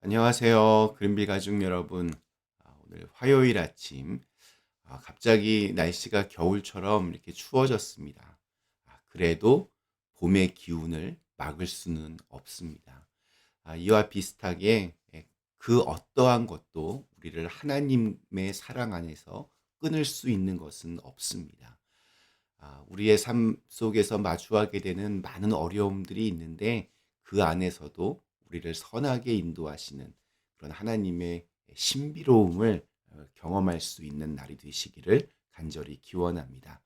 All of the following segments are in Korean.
안녕하세요. 그린빌 가족 여러분. 아, 오늘 화요일 아침, 아, 갑자기 날씨가 겨울처럼 이렇게 추워졌습니다. 아, 그래도 봄의 기운을 막을 수는 없습니다. 아, 이와 비슷하게 예, 그 어떠한 것도 우리를 하나님의 사랑 안에서 끊을 수 있는 것은 없습니다. 아, 우리의 삶 속에서 마주하게 되는 많은 어려움들이 있는데 그 안에서도 우리를 선하게 인도하시는 그런 하나님의 신비로움을 어, 경험할 수 있는 날이 되시기를 간절히 기원합니다.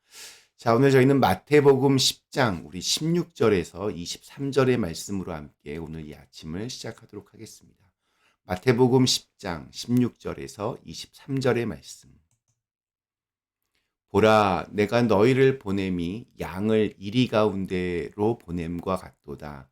자, 오늘 저희는 마태복음 10장 우리 16절에서 23절의 말씀으로 함께 오늘 이 아침을 시작하도록 하겠습니다. 마태복음 10장 16절에서 23절의 말씀. 보라, 내가 너희를 보냄이 양을 이리 가운데로 보냄과 같도다.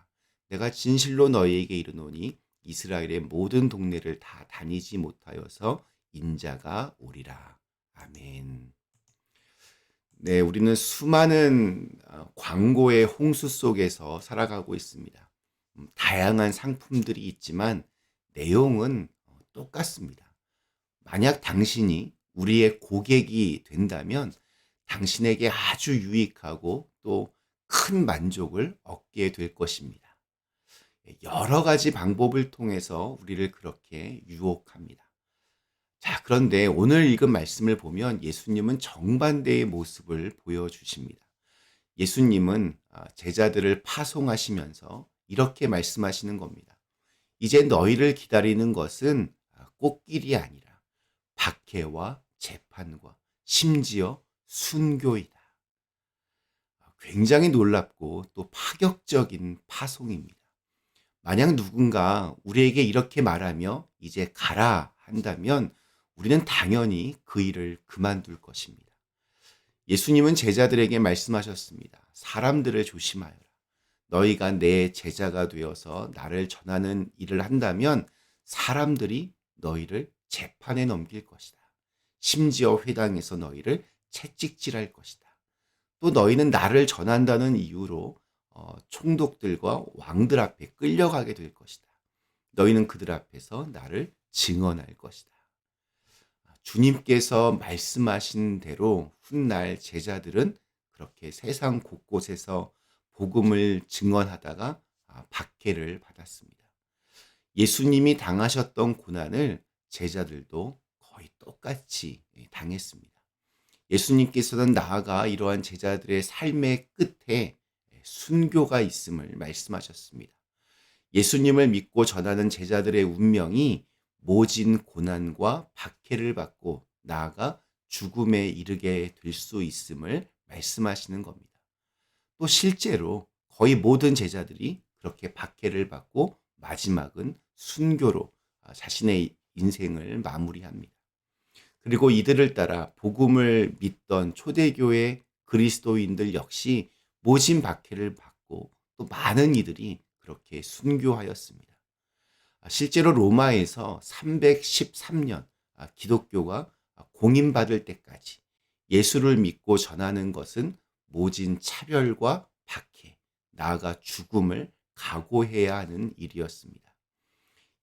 내가 진실로 너희에게 이르노니 이스라엘의 모든 동네를 다 다니지 못하여서 인자가 오리라. 아멘. 네, 우리는 수많은 어, 광고의 홍수 속에서 살아가고 있습니다. 음, 다양한 상품들이 있지만 내용은 어, 똑같습니다. 만약 당신이 우리의 고객이 된다면 당신에게 아주 유익하고 또 큰 만족을 얻게 될 것입니다. 여러 가지 방법을 통해서 우리를 그렇게 유혹합니다. 자, 그런데 오늘 읽은 말씀을 보면 예수님은 정반대의 모습을 보여주십니다. 예수님은 아, 제자들을 파송하시면서 이렇게 말씀하시는 겁니다. 이제 너희를 기다리는 것은 아, 꽃길이 아니라 박해와 재판과 심지어 순교이다. 아, 굉장히 놀랍고 또 파격적인 파송입니다. 만약 누군가 우리에게 이렇게 말하며 이제 가라 한다면 우리는 당연히 그 일을 그만둘 것입니다. 예수님은 제자들에게 말씀하셨습니다. 사람들을 조심하여라. 너희가 내 제자가 되어서 나를 전하는 일을 한다면 사람들이 너희를 재판에 넘길 것이다. 심지어 회당에서 너희를 채찍질할 것이다. 또 너희는 나를 전한다는 이유로 어, 총독들과 왕들 앞에 끌려가게 될 것이다. 너희는 그들 앞에서 나를 증언할 것이다. 주님께서 말씀하신 대로 훗날 제자들은 그렇게 세상 곳곳에서 복음을 증언하다가 아, 박해를 받았습니다. 예수님이 당하셨던 고난을 제자들도 거의 똑같이 예, 당했습니다. 예수님께서는 나아가 이러한 제자들의 삶의 끝에 순교가 있음을 말씀하셨습니다. 예수님을 믿고 전하는 제자들의 운명이 모진 고난과 박해를 받고 나아가 죽음에 이르게 될 수 있음을 말씀하시는 겁니다. 또 실제로 거의 모든 제자들이 그렇게 박해를 받고 마지막은 순교로 자신의 인생을 마무리합니다. 그리고 이들을 따라 복음을 믿던 초대교회 그리스도인들 역시 모진 박해를 받고 또 많은 이들이 그렇게 순교하였습니다. 아, 실제로 로마에서 313년 아, 기독교가 공인받을 때까지 예수를 믿고 전하는 것은 모진 차별과 박해, 나아가 죽음을 각오해야 하는 일이었습니다.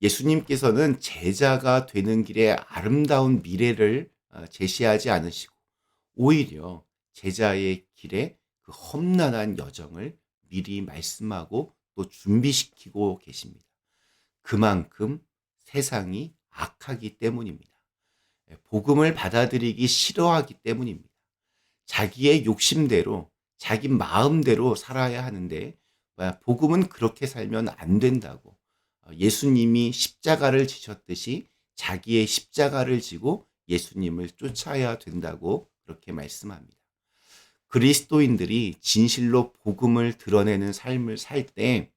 예수님께서는 제자가 되는 길에 아름다운 미래를 아, 제시하지 않으시고 오히려 제자의 길에 그 험난한 여정을 미리 말씀하고 또 준비시키고 계십니다. 그만큼 세상이 악하기 때문입니다. 예, 복음을 받아들이기 싫어하기 때문입니다. 자기의 욕심대로, 자기 마음대로 살아야 하는데, 복음은 그렇게 살면 안 된다고. 어, 예수님이 십자가를 지셨듯이 자기의 십자가를 지고 예수님을 쫓아야 된다고 그렇게 말씀합니다. 그리스도인들이 진실로 복음을 드러내는 삶을 살 때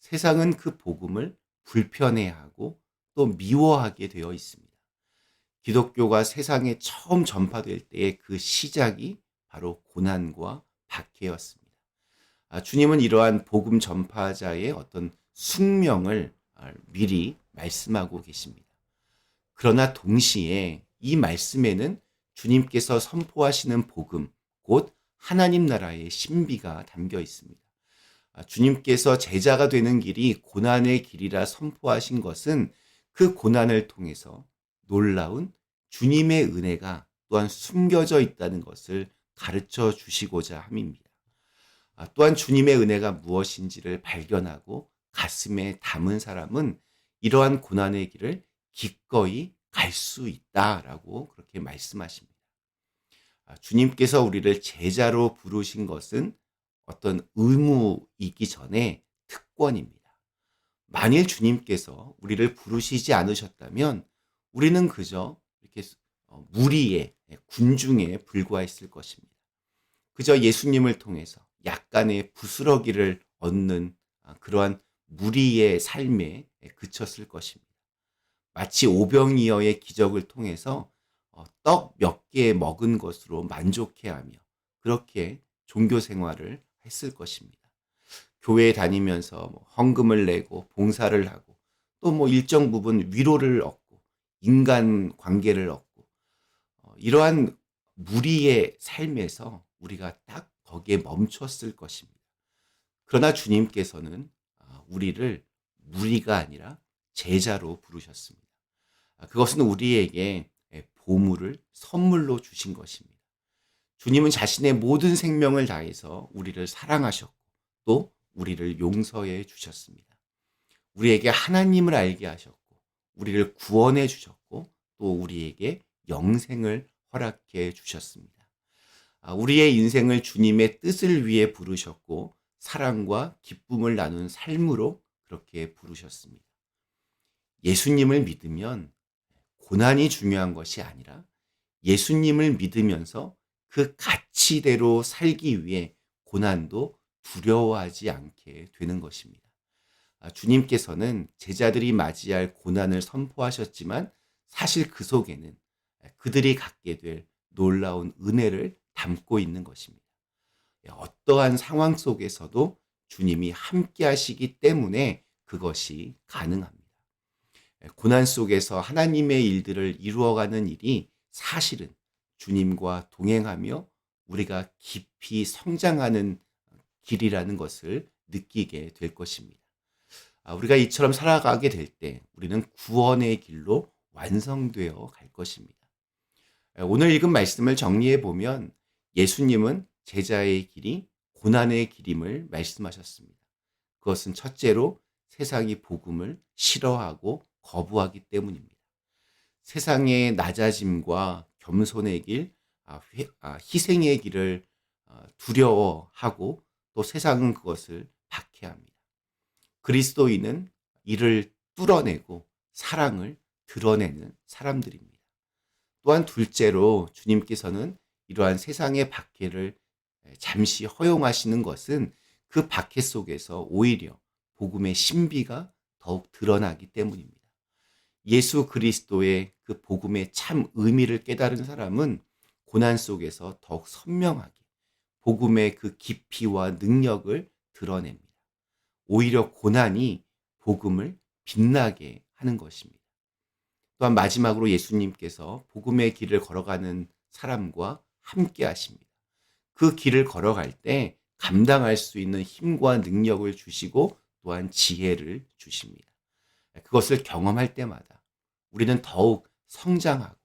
세상은 그 복음을 불편해하고 또 미워하게 되어 있습니다. 기독교가 세상에 처음 전파될 때의 그 시작이 바로 고난과 박해였습니다. 아, 주님은 이러한 복음 전파자의 어떤 숙명을 아, 미리 말씀하고 계십니다. 그러나 동시에 이 말씀에는 주님께서 선포하시는 복음, 곧 하나님 나라의 신비가 담겨 있습니다. 아, 주님께서 제자가 되는 길이 고난의 길이라 선포하신 것은 그 고난을 통해서 놀라운 주님의 은혜가 또한 숨겨져 있다는 것을 가르쳐 주시고자 함입니다. 아, 또한 주님의 은혜가 무엇인지를 발견하고 가슴에 담은 사람은 이러한 고난의 길을 기꺼이 갈 수 있다라고 그렇게 말씀하십니다. 아, 주님께서 우리를 제자로 부르신 것은 어떤 의무이기 전에 특권입니다. 만일 주님께서 우리를 부르시지 않으셨다면 우리는 그저 이렇게 어, 무리의 군중에 불과했을 것입니다. 그저 예수님을 통해서 약간의 부스러기를 얻는 아, 그러한 무리의 삶에 그쳤을 것입니다. 마치 오병이어의 기적을 통해서 어, 떡 몇 개 먹은 것으로 만족해하며 그렇게 종교 생활을 했을 것입니다. 교회에 다니면서 뭐 헌금을 내고 봉사를 하고 또 뭐 일정 부분 위로를 얻고 인간 관계를 얻고 어, 이러한 무리의 삶에서 우리가 딱 거기에 멈췄을 것입니다. 그러나 주님께서는 아, 우리를 무리가 아니라 제자로 부르셨습니다. 아, 그것은 우리에게 보물을 선물로 주신 것입니다. 주님은 자신의 모든 생명을 다해서 우리를 사랑하셨고 또 우리를 용서해 주셨습니다. 우리에게 하나님을 알게 하셨고 우리를 구원해 주셨고 또 우리에게 영생을 허락해 주셨습니다. 아, 우리의 인생을 주님의 뜻을 위해 부르셨고 사랑과 기쁨을 나눈 삶으로 그렇게 부르셨습니다. 예수님을 믿으면 고난이 중요한 것이 아니라 예수님을 믿으면서 그 가치대로 살기 위해 고난도 두려워하지 않게 되는 것입니다. 아, 주님께서는 제자들이 맞이할 고난을 선포하셨지만 사실 그 속에는 그들이 갖게 될 놀라운 은혜를 담고 있는 것입니다. 어떠한 상황 속에서도 주님이 함께 하시기 때문에 그것이 가능합니다. 고난 속에서 하나님의 일들을 이루어가는 일이 사실은 주님과 동행하며 우리가 깊이 성장하는 길이라는 것을 느끼게 될 것입니다. 아, 우리가 이처럼 살아가게 될 때 우리는 구원의 길로 완성되어 갈 것입니다. 오늘 읽은 말씀을 정리해 보면 예수님은 제자의 길이 고난의 길임을 말씀하셨습니다. 그것은 첫째로 세상이 복음을 싫어하고 거부하기 때문입니다. 세상의 낮아짐과 겸손의 길, 아, 아, 희생의 길을 아, 두려워하고 또 세상은 그것을 박해합니다. 그리스도인은 이를 뚫어내고 사랑을 드러내는 사람들입니다. 또한 둘째로 주님께서는 이러한 세상의 박해를 잠시 허용하시는 것은 그 박해 속에서 오히려 복음의 신비가 더욱 드러나기 때문입니다. 예수 그리스도의 그 복음의 참 의미를 깨달은 사람은 고난 속에서 더욱 선명하게 복음의 그 깊이와 능력을 드러냅니다. 오히려 고난이 복음을 빛나게 하는 것입니다. 또한 마지막으로 예수님께서 복음의 길을 걸어가는 사람과 함께 하십니다. 그 길을 걸어갈 때 감당할 수 있는 힘과 능력을 주시고 또한 지혜를 주십니다. 그것을 경험할 때마다 우리는 더욱 성장하고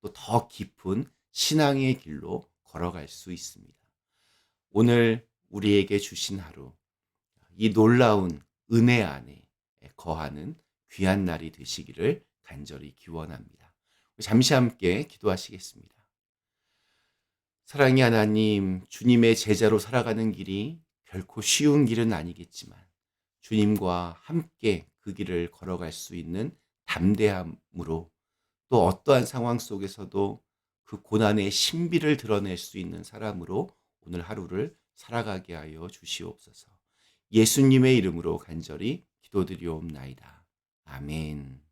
또 더 깊은 신앙의 길로 걸어갈 수 있습니다. 오늘 우리에게 주신 하루, 이 놀라운 은혜 안에 거하는 귀한 날이 되시기를 간절히 기원합니다. 잠시 함께 기도하시겠습니다. 사랑의 하나님, 주님의 제자로 살아가는 길이 결코 쉬운 길은 아니겠지만 주님과 함께 그 길을 걸어갈 수 있는 담대함으로 또 어떠한 상황 속에서도 그 고난의 신비를 드러낼 수 있는 사람으로 오늘 하루를 살아가게 하여 주시옵소서. 예수님의 이름으로 간절히 기도드리옵나이다. 아멘.